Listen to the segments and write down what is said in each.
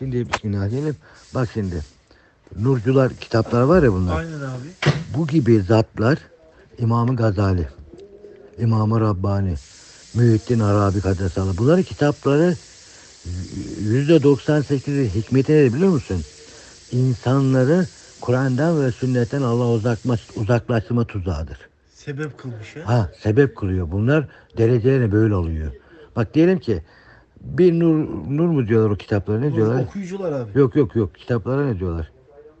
Şimdi bismillah diyelim. Bak şimdi. Nurcular kitaplar var ya bunlar. Aynen abi. Bu gibi zatlar İmam-ı Gazali, İmam-ı Rabbani, Mühittin Arabi Kadesalı. Bunların kitapları %98'i hikmeti ne biliyor musun? İnsanları Kur'an'dan ve sünnetten Allah uzaklaş, uzaklaştırma tuzağıdır. Sebep kılmış ya. Ha sebep kılıyor. Bunlar derecelerine böyle oluyor. Bak diyelim ki bir nur, nur mu diyorlar o kitaplara ne diyorlar? Okuyucular abi. Yok yok yok kitaplara ne diyorlar?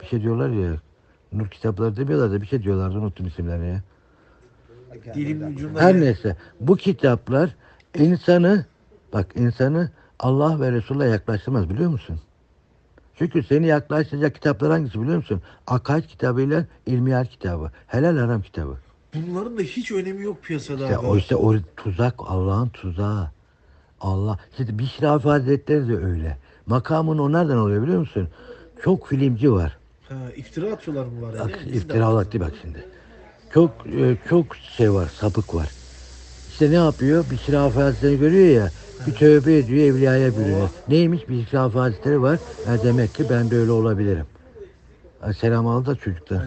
Bir şey diyorlar ya. Nur kitapları demiyorlar da bir şey diyorlardı unuttum isimlerini ya. Dilimin ucunda. Her ya. neyse bu kitaplar insanı bak insanı Allah ve Resul'e yaklaştırmaz biliyor musun? Çünkü seni yaklaştıracak kitaplar hangisi biliyor musun? Akaid kitabıyla ilmihal kitabı. Helal haram kitabı. Bunların da hiç önemi yok piyasada İşte abi. o işte o tuzak Allah'ın tuzağı. Allah. İşte Bişri Hafi Hazretleri de öyle. Makamın o nereden oluyor biliyor musun? Çok filmci var. Ha, iftira atıyorlar bunlar ya. Bak, değil mi? Biz de iftiralatlı bak şimdi. Çok e, çok şey var, sapık var. İşte ne yapıyor? Bişri Hafi Hazretleri görüyor ya. Bir tövbe ediyor, evliyaya bürünüyor. Neymiş? Bişri Hafi Hazretleri var. Ha, demek ki ben de öyle olabilirim. Ha, Selam aldı da çocuklar.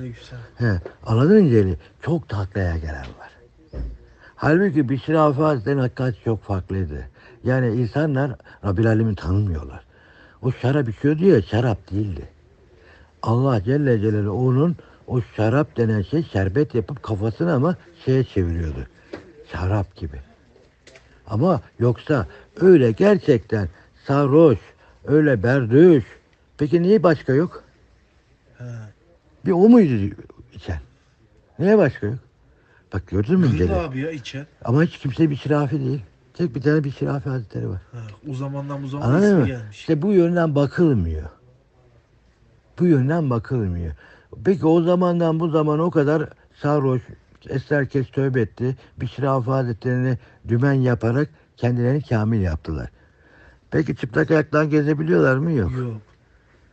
He, anladın mı Celil? Çok taklaya gelen var. Halbuki Bişri Hafi Hazretleri'nin hakikati çok farklıydı. Yani insanlar Rabbil Alemin tanımıyorlar. O şarap içiyordu ya şarap değildi. Allah Celle Celaluhu onun o şarap denen şey şerbet yapıp kafasını ama şeye çeviriyordu. Şarap gibi. Ama yoksa öyle gerçekten sarhoş, öyle berdüş. Peki niye başka yok? Bir o muydu içen? Niye başka yok? Bak gördün mü Kırdı abi ya içen. Ama hiç kimse bir şirafi değil. Tek bir tane bir şirafi hazretleri var. Ha, o zamandan bu zamana Anladın mı? gelmiş. İşte bu yönden bakılmıyor. Bu yönden bakılmıyor. Peki o zamandan bu zamana o kadar sarhoş, herkes tövbe etti. Bir şirafi hazretlerini dümen yaparak kendilerini kamil yaptılar. Peki çıplak ayaktan gezebiliyorlar mı? Yok. Yok.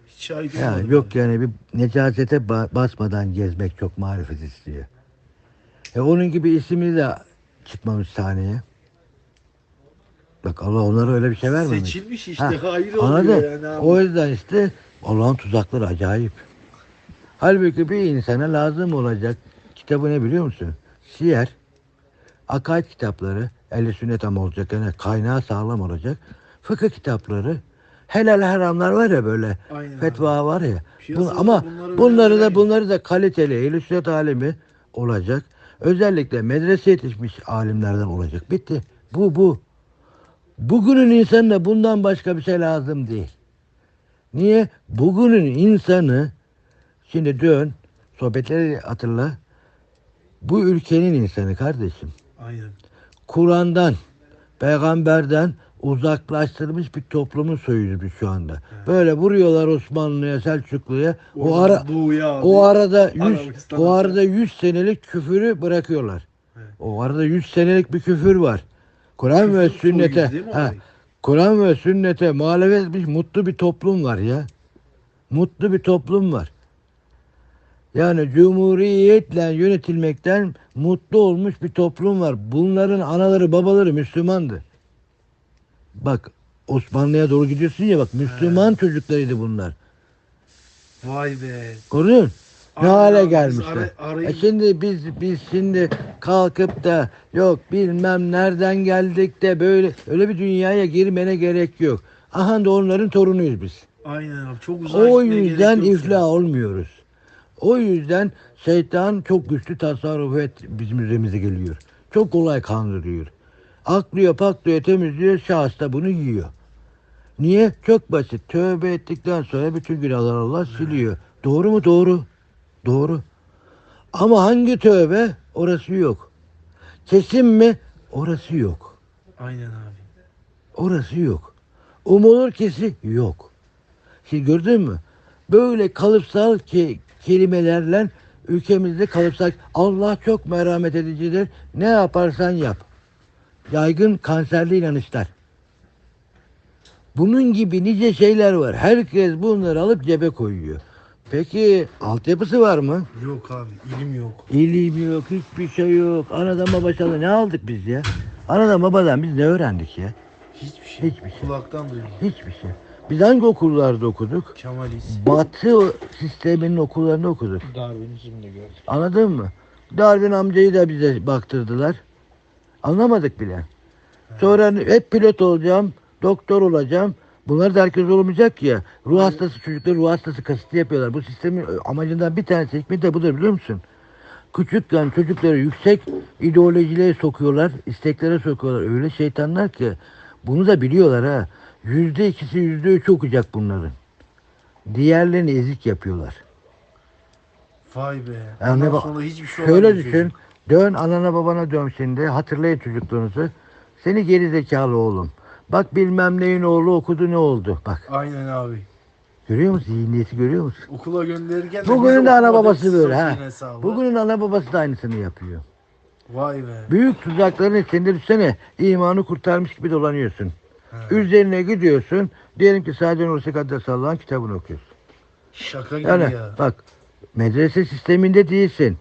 Hiç şahit Ya yok yani bir necasete ba- basmadan gezmek çok marifet istiyor. E onun gibi ismi de çıkmamış sahneye. Bak Allah onlara öyle bir şey vermemiş. Seçilmiş işte. Ha, Hayır Anladın? oluyor yani abi. O yüzden işte Allah'ın tuzakları acayip. Halbuki bir insana lazım olacak kitabı ne biliyor musun? Siyer, akaid kitapları, el sünnet ama olacak yani kaynağı sağlam olacak. Fıkıh kitapları, helal haramlar var ya böyle Aynen abi. fetva var ya. Bu, Piyasada ama bunları bunları da bunları da kaliteli ehl sünnet alimi olacak. Özellikle medrese yetişmiş alimlerden olacak. Bitti. Bu bu. Bugünün insanına bundan başka bir şey lazım değil. Niye? Bugünün insanı şimdi dön sohbetleri hatırla. Bu ülkenin insanı kardeşim. Aynen. Kur'an'dan, peygamberden uzaklaştırmış bir toplumun soyuyuz biz şu anda. Böyle vuruyorlar Osmanlı'ya, Selçuklu'ya. O Oradan ara abi. o arada 100 Arabistan'a. o arada 100 senelik küfürü bırakıyorlar. Evet. O arada 100 senelik bir küfür var. Kur'an ve sünnete ha? Kur'an ve sünnete muhalefet etmiş mutlu bir toplum var ya. Mutlu bir toplum var. Yani cumhuriyetle yönetilmekten mutlu olmuş bir toplum var. Bunların anaları babaları Müslümandı. Bak Osmanlı'ya doğru gidiyorsun ya bak Müslüman çocuklarıydı bunlar. Vay be. Gördün? Ne hale gelmişler. E şimdi biz biz şimdi kalkıp da yok bilmem nereden geldik de böyle öyle bir dünyaya girmene gerek yok. Aha da onların torunuyuz biz. Aynen abi. Çok uzak O yüzden iflah olmuyoruz. O yüzden şeytan çok güçlü tasarruf et bizim üzerimize geliyor. Çok kolay kandırıyor. Aklıyor, paklıyor, temizliyor, şahıs da bunu yiyor. Niye? Çok basit. Tövbe ettikten sonra bütün günahları Allah siliyor. Doğru mu? Doğru. Doğru. Ama hangi tövbe? Orası yok. Kesin mi? Orası yok. Aynen abi. Orası yok. Umulur kesi yok. Şimdi gördün mü? Böyle kalıpsal ki kelimelerle ülkemizde kalıpsal Allah çok merhamet edicidir. Ne yaparsan yap. Yaygın kanserli inanışlar. Bunun gibi nice şeyler var. Herkes bunları alıp cebe koyuyor. Peki altyapısı var mı? Yok abi. ilim yok. İlim yok, hiçbir şey yok. Anadan babadan ne aldık biz ya? Anadan babadan biz ne öğrendik ya? Hiçbir şey. Hiçbir şey. Kulaktan duyuyorum. Hiçbir şey. Biz hangi okullarda okuduk? Kemalist. Batı sisteminin okullarını okuduk. Darwinizm'de gördüm. Anladın mı? Darwin amcayı da bize baktırdılar. Anlamadık bile. Sonra hep pilot olacağım, doktor olacağım. Bunlar da herkes olmayacak ya. Ruh hastası çocukları ruh hastası kasıtlı yapıyorlar. Bu sistemin amacından bir tanesi hikmeti de budur biliyor musun? Küçükken çocukları yüksek ideolojilere sokuyorlar, isteklere sokuyorlar. Öyle şeytanlar ki bunu da biliyorlar ha. Yüzde ikisi yüzde üçü okuyacak bunların. Diğerlerini ezik yapıyorlar. Vay be. Yani Ondan bak, sonra hiçbir şey Şöyle düşün. çocuk. Dön anana babana dön şimdi. Hatırlayın çocukluğunuzu. Seni geri zekalı oğlum. Bak bilmem neyin oğlu okudu ne oldu. Bak Aynen abi. görüyor musun? Zihniyeti görüyor musun? Okula gönderirken de Bugünün de ana babası böyle, ha. Bugünün ana babası da aynısını yapıyor. Vay be. Büyük tuzakların içinde düşsene imanı kurtarmış gibi dolanıyorsun. Ha. Üzerine gidiyorsun. Diyelim ki sadece Nursi Kaddes Allah'ın kitabını okuyorsun. Şaka gibi Yani ya. bak medrese sisteminde değilsin.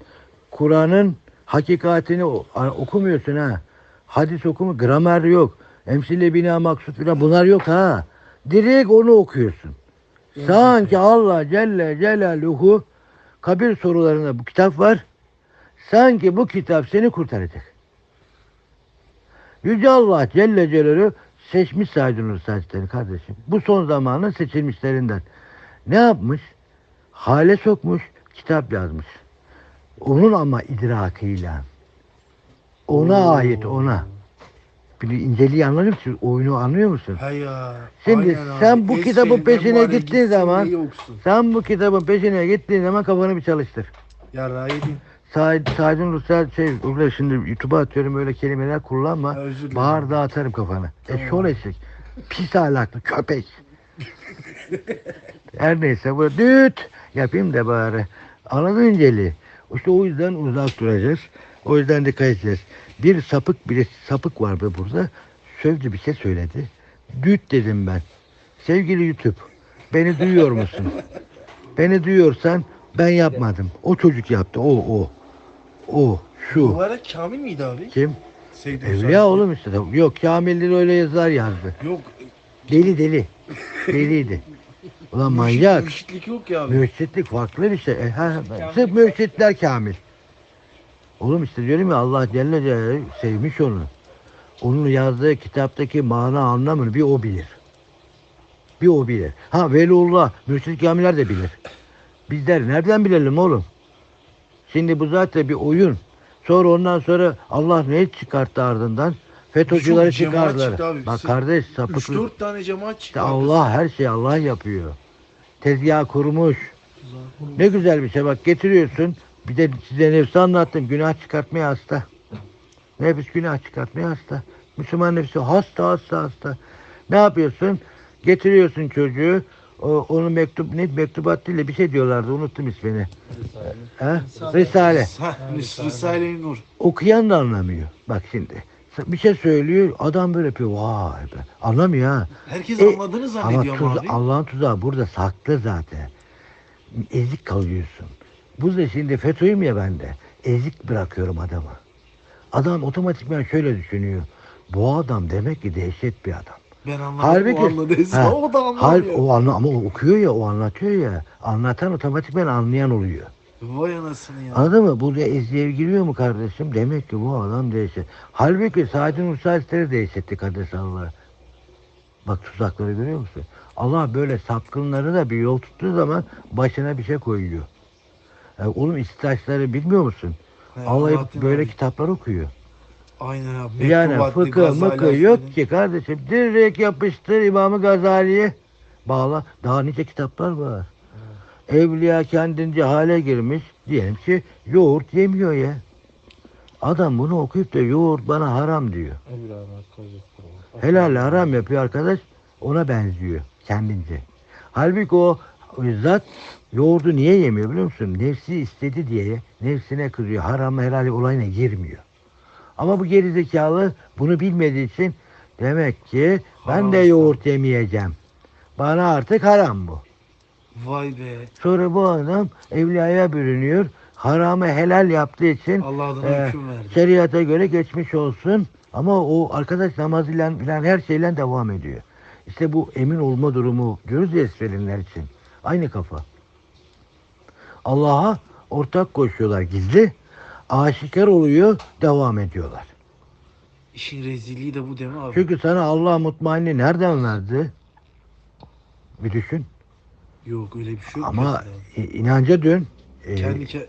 Kur'an'ın hakikatini okumuyorsun ha. Hadis okumu, gramer yok. Emsile bina maksut filan bunlar yok ha. Direkt onu okuyorsun. Sanki. Allah Celle Celaluhu kabir sorularında bu kitap var. Sanki bu kitap seni kurtaracak. Yüce Allah Celle Celaluhu seçmiş Nursi Hazretleri kardeşim. Bu son zamanın seçilmişlerinden. Ne yapmış? Hale sokmuş, kitap yazmış. Onun ama idrakıyla. Ona Oo. ait ona. Bir inceliği anlıyor musun? Oyunu anlıyor musun? He ya. Şimdi Aynen sen abi. bu Es kitabın peşine mübarek gittiğin gitsin zaman- diye okusun. Sen bu kitabın peşine gittiğin zaman kafanı bir çalıştır. Ya Rahidin. Said, Said'in Rusya şey, öyle şimdi YouTube'a atıyorum öyle kelimeler kullanma. Özür dilerim. Bağır da atarım kafana. Tamam. Eşşoğlu eşek. Pis ahlaklı köpek. Her neyse bu düt yapayım da bari. Anladın inceli. İşte o yüzden uzak duracağız. O yüzden dikkat edeceğiz. Bir sapık bir sapık var be burada. Sövdü bir şey söyledi. Düt dedim ben. Sevgili YouTube beni duyuyor musun? beni duyuyorsan ben yapmadım. O çocuk yaptı. O o. O şu. Mübarek Kamil miydi abi? Kim? Seyit Evliya oğlum işte. Yok Kamil'dir öyle yazılar yazdı. Yok. Deli deli. Deliydi. Ulan manyak. Müşriklik yok ya abi. Mürşitlik farklı bir şey. E, ha, sırf mürşitler kamil. Oğlum işte diyorum ya Allah Celle Celaluhu sevmiş onu. Onun yazdığı kitaptaki mana anlamını bir o bilir. Bir o bilir. Ha Veliullah, mürşit kamiller de bilir. Bizler nereden bilelim oğlum? Şimdi bu zaten bir oyun. Sonra ondan sonra Allah ne çıkarttı ardından? FETÖ'cüleri çıkardılar. Bak kardeş sapıklık. 3-4 tane cemaat çıktı. Allah her şeyi Allah yapıyor. Tezgah kurmuş. Ne güzel bir şey bak getiriyorsun. Bir de size nefsi anlattım. Günah çıkartmaya hasta. Nefis günah çıkartmaya hasta. Müslüman nefsi hasta hasta hasta. Ne yapıyorsun? Getiriyorsun çocuğu. O, onun mektup ne mektubat değil de bir şey diyorlardı unuttum ismini. Ha? Risale. Ha, Risale-i Nur. Okuyan da anlamıyor. Bak şimdi. Bir şey söylüyor adam böyle yapıyor. Vay be. Anlamıyor ha. Herkes E, anladığını zannediyor ama abi. Allah'ın tuzağı burada saklı zaten. Ezik kalıyorsun. Bu da şimdi FETÖ'yüm ya ben de. Ezik bırakıyorum adamı. Adam otomatikman şöyle düşünüyor. Bu adam demek ki dehşet bir adam. Ben anladım Halbuki- o anladıysa Ha, o da Hal, o anla, ama o okuyor ya, o anlatıyor ya. Anlatan otomatikman anlayan oluyor. Vay anasını ya. Anladın mı? Burada eziye giriyor mu kardeşim? Demek ki bu adam dehşet. Halbuki Saadet'in Uluslararası dehşetti kardeş Allah. Bak tuzakları görüyor musun? Allah böyle sapkınları da bir yol tuttuğu zaman başına bir şey koyuyor. Yani oğlum istaçları bilmiyor musun? He, Alaaddin böyle abi. kitaplar okuyor. Aynen abi. Yani fıkıh mıkı yok ki kardeşim. Direkt yapıştır İmam-ı Gazali'ye. Bağla. Daha nice kitaplar var. Evliya kendince hale girmiş. Diyelim ki yoğurt yemiyor ya. Adam bunu okuyup da yoğurt bana haram diyor. Helal haram yapıyor arkadaş. Ona benziyor kendince. Halbuki o zat yoğurdu niye yemiyor biliyor musun? Nefsi istedi diye nefsine kızıyor. Haram helal olayına girmiyor. Ama bu gerizekalı bunu bilmediği için demek ki ben de yoğurt yemeyeceğim. Bana artık haram bu. Vay be. Sonra bu adam evliyaya bürünüyor. Haramı helal yaptığı için Allah adına hüküm verdi. şeriata göre geçmiş olsun. Ama o arkadaş namazıyla filan her şeyle devam ediyor. İşte bu emin olma durumu diyoruz ya için. Aynı kafa. Allah'a ortak koşuyorlar gizli. Aşikar oluyor, devam ediyorlar. İşin rezilliği de bu değil mi abi? Çünkü sana Allah mutmainliği nereden verdi? Bir düşün. Yok öyle bir şey yok. Ama mesela. inanca dön. Ee, kendi ke-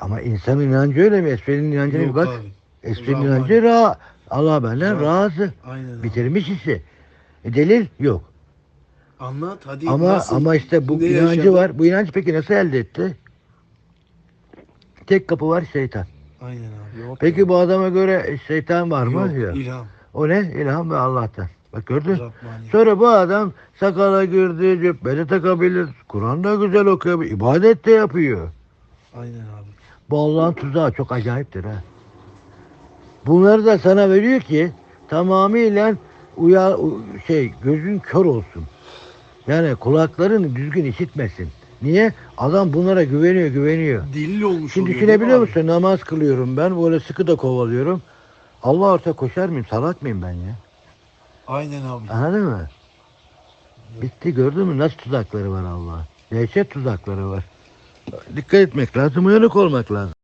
ama insanın inancı öyle mi? Esfelin inancına bir bak. abi. İnancı ra Allah benden Ra- razı. Aynen. Bitirmiş işi. E, delil yok. Anlat hadi. Ama nasıl? ama işte bu Ne inancı yaşadın? var. Bu inancı peki nasıl elde etti? Tek kapı var şeytan. Aynen abi. Yok Peki bu adama göre şeytan var mı? Yok, ilham. O ne? İlham ve Allah'tan. Bak gördün? Sonra bu adam sakala girdi, cübbeli takabilir, Kur'an da güzel okuyabilir, ibadet de yapıyor. Aynen abi. Bu Allah'ın tuzağı çok acayiptir ha. Bunları da sana veriyor ki tamamıyla uya, şey gözün kör olsun. Yani kulakların düzgün işitmesin. Niye? Adam bunlara güveniyor, güveniyor. Delil olmuş Şimdi oluyor, düşünebiliyor musun? Namaz kılıyorum ben, böyle sıkı da kovalıyorum. Allah orta koşar mıyım? Salak mıyım ben ya? Aynen abi. Anladın mı? Bitti gördün mü? Nasıl tuzakları var Allah? Dehşet tuzakları var. Dikkat etmek lazım, uyanık olmak lazım.